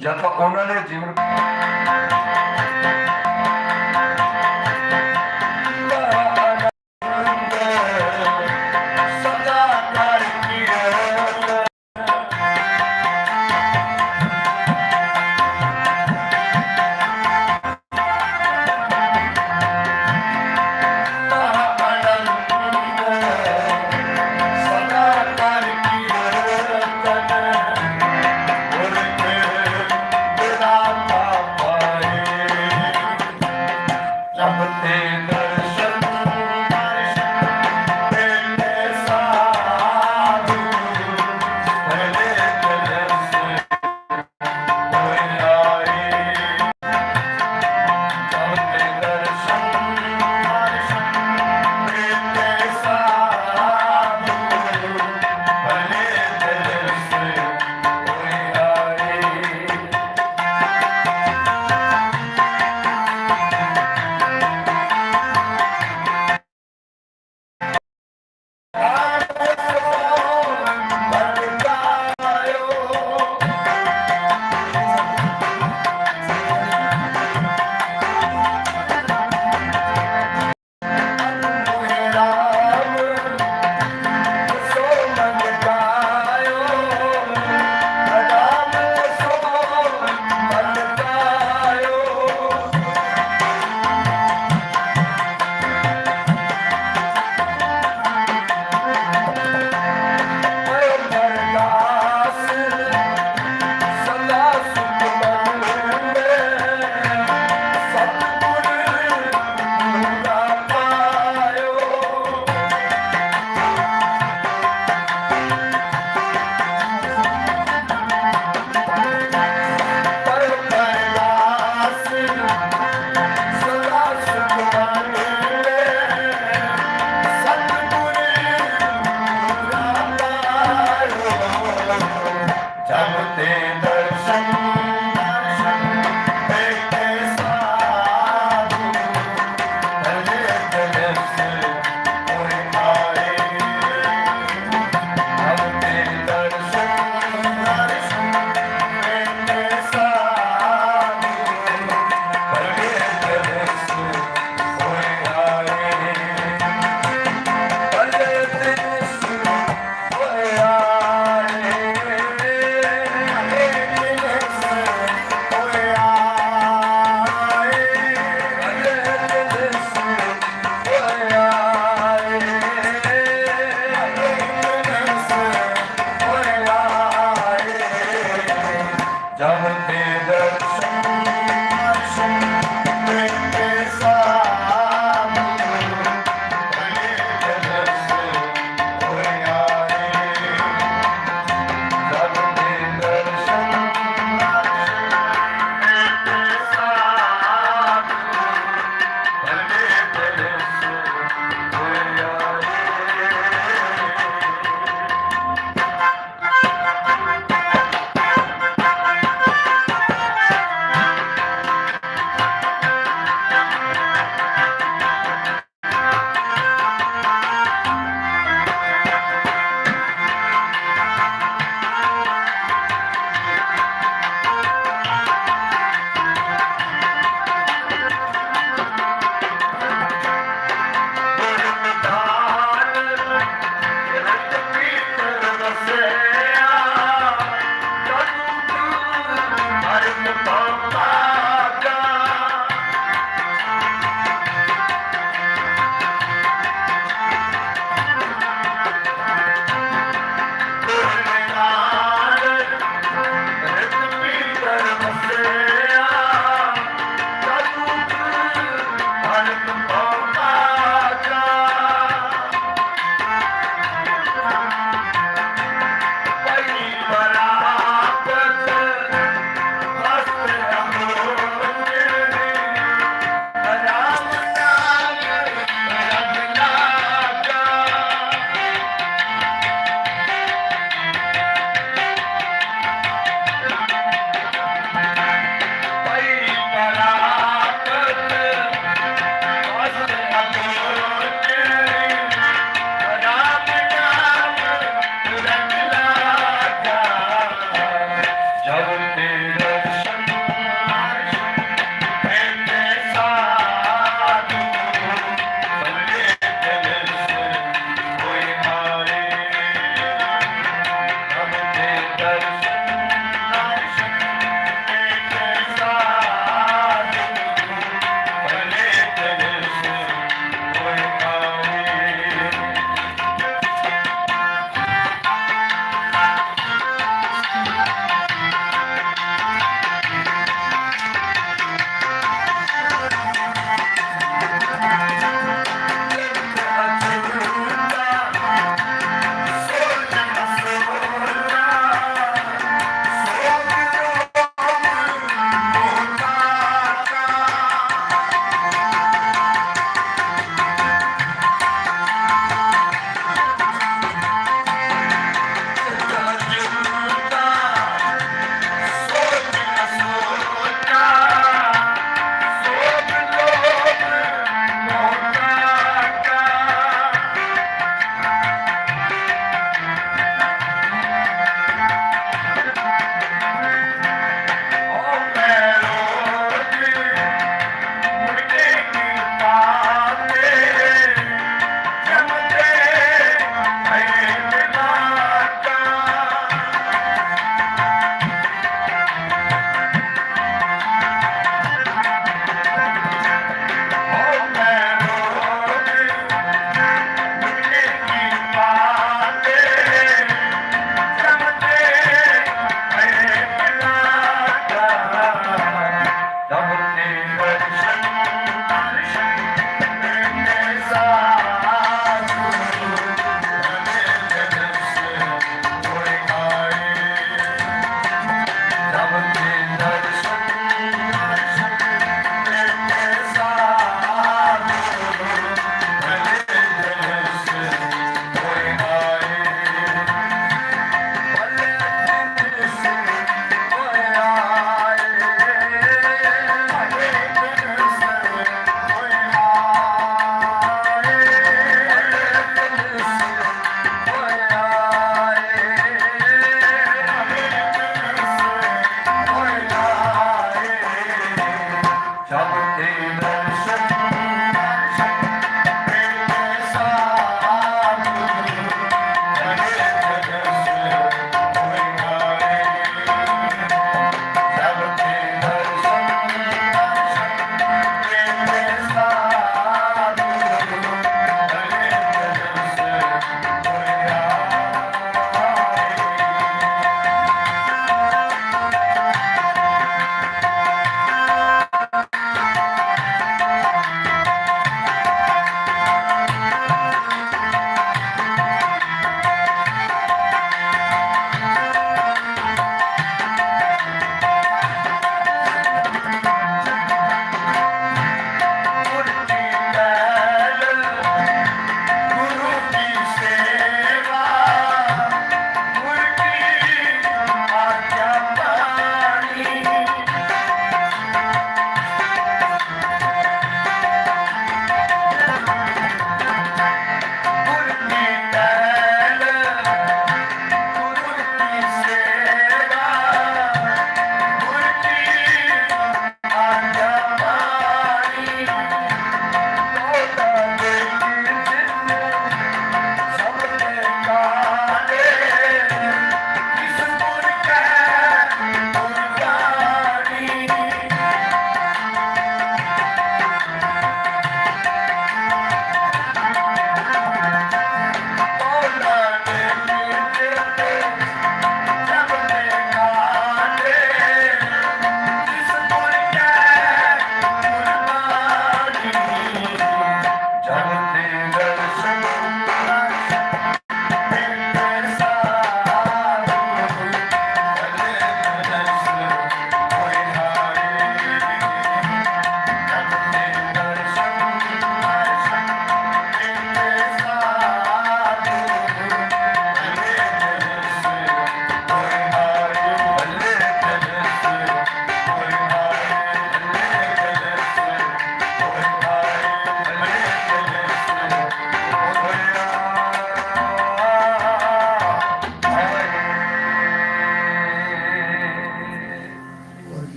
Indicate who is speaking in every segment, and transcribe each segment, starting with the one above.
Speaker 1: ਜਾਂ ਤਾਂ ਉਹਨਾਂ ਦੇ ਜੀਵਨ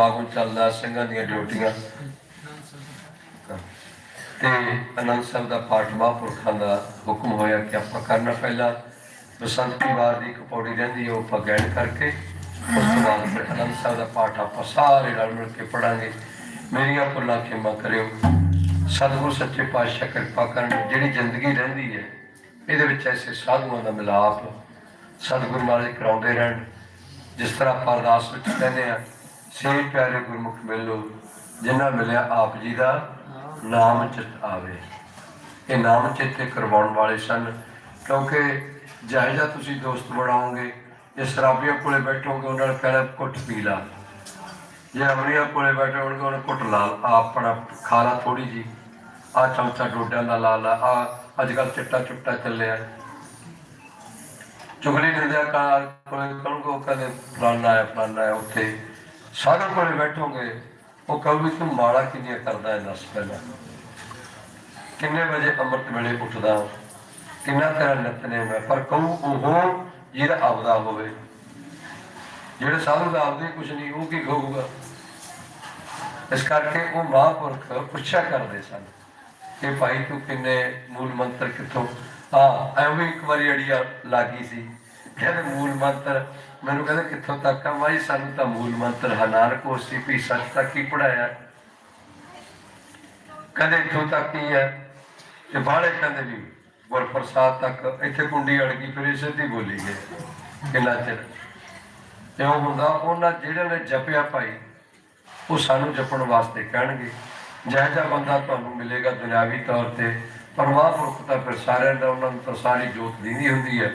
Speaker 2: ਸਮਾਗਮ ਚੱਲਦਾ, ਸਿੰਘਾਂ ਦੀਆਂ ਡਿਊਟੀਆਂ। ਤੇ ਅਨੰਦ ਸਾਹਿਬ ਦਾ ਪਾਠ ਮਹਾਂਪੁਰਖਾਂ ਦਾ ਹੁਕਮ ਹੋਇਆ ਕਿ ਆਪਾਂ ਕਰਨਾ ਪਹਿਲਾਂ। ਬਸੰਤੀ ਵਾਰ ਦੀ ਇੱਕ ਰਹਿੰਦੀ ਉਹ ਆਪਾਂ ਗੈਣ ਕਰਕੇ, ਉਸ ਤੋਂ ਬਾਅਦ ਫਿਰ ਅਨੰਦ ਸਾਹਿਬ ਦਾ ਪਾਠ ਆਪਾਂ ਸਾਰੇ ਰਲ ਮਿਲ ਕੇ ਪੜਾਂਗੇ ਮੇਰੀਆਂ ਭੁੱਲਾਂ ਖਿਮਾ ਕਰਿਓ। ਸਤਿਗੁਰ ਸੱਚੇ ਪਾਤਸ਼ਾਹ ਕਿਰਪਾ ਕਰਨ, ਜਿਹੜੀ ਜ਼ਿੰਦਗੀ ਰਹਿੰਦੀ ਹੈ, ਇਹਦੇ ਵਿੱਚ ਐਸੇ ਸਾਧੂਆਂ ਦਾ ਮਿਲਾਪ। ਸਤਿਗੁਰ ਮਹਾਰਾਜ ਕਰਾਉਂਦੇ ਰਹਿਣ। ਜਿਸ ਤਰ੍ਹਾਂ ਆਪਾਂ ਅਰਦਾਸ ਵਿੱਚ ਕਹਿੰਦੇ ਆ ਸੇ ਪਿਆਰੇ ਗੁਰਮੁਖ ਮਿਲੋ ਜਿਨ੍ਹਾਂ ਮਿਲਿਆ ਆਪ ਜੀ ਦਾ ਨਾਮ ਚਿਤ ਆਵੇ। ਇਹ ਨਾਮ ਚਿੱਤੇ ਕਰਵਾਉਣ ਵਾਲੇ ਸਨ, ਕਿਉਂਕਿ ਜਿਹੋ ਜਿਹਾ ਤੁਸੀਂ ਦੋਸਤ ਬਣਾਓਗੇ ਜੇ ਸ਼ਰਾਬੀਆਂ ਕੋਲੇ ਬੈਠੋਗੇ, ਉਹਨਾਂ ਨਾਲ ਕਹਿਣਾ ਕੁੱਟ ਪੀ ਲਾ। ਜੇ ਅਮਰੀਆਂ ਕੋਲੇ ਬੈਠੇ ਹੋਣਗੇ ਉਹਨਾਂ ਕੁੱਟ ਲਾ ਆ ਆਪਣਾ ਖਾ ਲਾ ਥੋੜੀ ਜੀ। ਆ ਚਮਚਾ ਡੋਡਿਆਂ ਦਾ ਲਾ ਲਾ। ਆ ਅੱਜ ਕੱਲ ਚਿੱਟਾ ਚੁੱਟਾ ਚੱਲਿਆ। ਚੁਗਲੀ ਨਿੰਦਿਆ ਕਾਰ ਕੋਲੇ ਕਹਣਗੇ, ਉਹ ਕਹਿੰਦੇ, ਫਲਾਨਾ ਹੈ ਫਲਾਨਾ ਹੈ, ਉੱਥੇ। ਸਾਗਰ ਕੋਲੇ ਬੈਠੋਗੇ, ਉਹ ਕਹੂਗੀ, ਤੂੰ ਮਾੜਾ ਕਿੰਨੀਆਂ ਕਰਦਾ ਹੈ, ਦੱਸ ਪਹਿਲਾਂ। ਕਿੰਨੇ ਵਜੇ ਅੰਮ੍ਰਿਤ ਵੇਲੇ ਉੱਠਦਾ? ਕਿੰਨਾ ਤੇਰਾ ਨਿਤਨੇਮ ਹੈ? ਪਰ ਕਹੂ ਉਹ ਜਿਹੜਾ ਆਪਦਾ ਹੋਵੇ। ਜਿਹੜੇ ਸਾਧੂ ਦਾ ਆਪਦੇ ਕੁਝ ਨਹੀਂ, ਉਹ ਕੀ ਕਹੂਗਾ? ਇਸ ਕਰਕੇ ਉਹ ਮਹਾਂਪੁਰਖ ਪੁੱਛਿਆ ਕਰਦੇ ਸਨ ਕਿ ਭਾਈ, ਤੂੰ ਕਿੰਨੇ ਮੂਲ ਮੰਤਰ ਕਿੱਥੋਂ? ਆ ਐਵੇਂ ਇੱਕ ਵਾਰੀ ਅੜੀਆ ਲਾਗੀ ਸੀ। ਕਹਿੰਦੇ ਮੂਲ ਮੰਤਰ ਮੈਨੂੰ ਕਹਿੰਦੇ ਕਿੱਥੋਂ ਤੱਕ ਆ? ਮਾਈ, ਸਾਨੂੰ ਤਾਂ ਮੂਲ ਮੰਤਰ ਹਨਾਰ ਕੋਸੀ ਪੀ ਸੱਚ ਤੱਕ ਹੀ ਪੜਾਇਆ ਕਹਿੰਦੇ ਇੱਥੋਂ ਤੱਕ ਹੀ ਹੈ ਤੇ ਬਾਹਲੇ ਕਹਿੰਦੇ ਵੀ ਗੁਰ ਤੱਕ ਇੱਥੇ ਕੁੰਡੀ ਅੜ ਗਈ, ਫਿਰ ਇਸੇ ਤੇ ਬੋਲੀ ਗਏ ਕਿੰਨਾ ਚਿਰ? ਤੇ ਉਹ ਹੁੰਦਾ, ਉਹਨਾਂ ਜਿਹੜੇ ਨੇ ਜਪਿਆ ਭਾਈ, ਉਹ ਸਾਨੂੰ ਜਪਣ ਵਾਸਤੇ ਕਹਿਣਗੇ। ਜਿਹੋ ਜਿਹਾ ਬੰਦਾ ਤੁਹਾਨੂੰ ਮਿਲੇਗਾ ਦੁਨਿਆਵੀ ਤੌਰ ਤੇ ਪਰਮਾਤਮਾ ਤਾਂ ਫਿਰ ਸਾਰਿਆਂ ਦਾ, ਉਹਨਾਂ ਨੂੰ ਤਾਂ ਸਾਰੀ ਜੋਤ ਦੀਦੀ ਹੁੰਦੀ ਹੈ।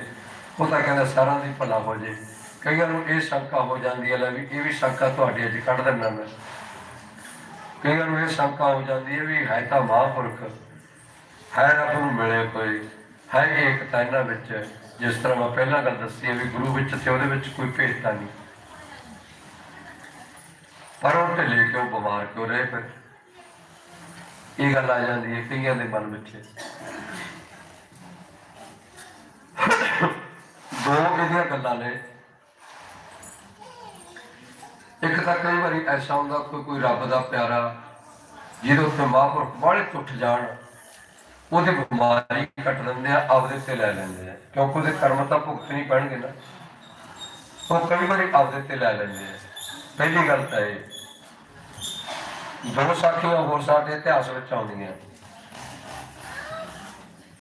Speaker 2: ਉਹ ਤਾਂ ਕਹਿੰਦਾ ਸਾਰਿਆਂ ਦੀ ਭਲਾ ਹੋ ਜੇ। ਕਈਆਂ ਨੂੰ ਇਹ ਸ਼ੰਕਾ ਹੋ ਜਾਂਦੀ ਹੈ ਲੈ ਵੀ ਇਹ ਵੀ ਸ਼ੰਕਾ ਤੁਹਾਡੀ ਅੱਜ ਕੱਢ ਦਿੰਦਾ ਮੈਂ। ਕਈਆਂ ਨੂੰ ਇਹ ਸ਼ੰਕਾ ਹੋ ਜਾਂਦੀ ਹੈ ਵੀ ਹੈ ਤਾਂ ਮਹਾਂਪੁਰਖ ਹੈ ਰੱਬ ਨੂੰ ਮਿਲੇ ਕੋਈ ਹੈ ਏਕਤਾ ਇਹਨਾਂ ਵਿੱਚ, ਜਿਸ ਤਰ੍ਹਾਂ ਮੈਂ ਪਹਿਲਾਂ ਗੱਲ ਦੱਸੀ ਹੈ ਵੀ ਗੁਰੂ ਵਿੱਚ ਤੇ ਉਹਦੇ ਵਿੱਚ ਕੋਈ ਭੇਦਤਾ ਨਹੀਂ। ਪਰ ਉਹ ਢਿੱਲੇ ਕਿਉਂ, ਬਿਮਾਰ ਕਿਉਂ ਰਹੇ ਫਿਰ? ਇਹ ਗੱਲ ਆ ਜਾਂਦੀ ਹੈ ਕਈਆਂ ਦੇ ਮਨ ਵਿੱਚ। ਦੋ ਇਹਦੀਆਂ ਗੱਲਾਂ ਨੇ। ਇੱਕ ਤਾਂ ਕਈ ਵਾਰੀ ਐਸਾ ਹੁੰਦਾ ਕੋਈ ਕੋਈ ਰੱਬ ਦਾ ਪਿਆਰਾ ਜਿਹਦੇ ਉੱਤੇ ਮਹਾਂਪੁਰਖ ਬਾਹਲੇ ਟੁੱਟ ਜਾਣ, ਉਹਦੇ ਬਿਮਾਰੀ ਕੱਟ ਲੈਂਦੇ ਆ, ਆਪਦੇ ਤੇ ਲੈ ਲੈਂਦੇ ਆ। ਕਿਉਂਕਿ ਉਹਦੇ ਕਰਮ ਤਾਂ ਭੁਗਤ ਨਹੀਂ ਪੈਣਗੇ ਨਾ। ਉਹ ਕਈ ਵਾਰੀ ਆਪਦੇ ਤੇ ਲੈ ਲੈਂਦੇ ਆ। ਪਹਿਲੀ ਗੱਲ ਤਾਂ ਇਹ ਦੋ ਸਾਖੀਆਂ ਹੋਰ ਸਾਡੇ ਇਤਿਹਾਸ ਵਿੱਚ ਆਉਂਦੀਆਂ।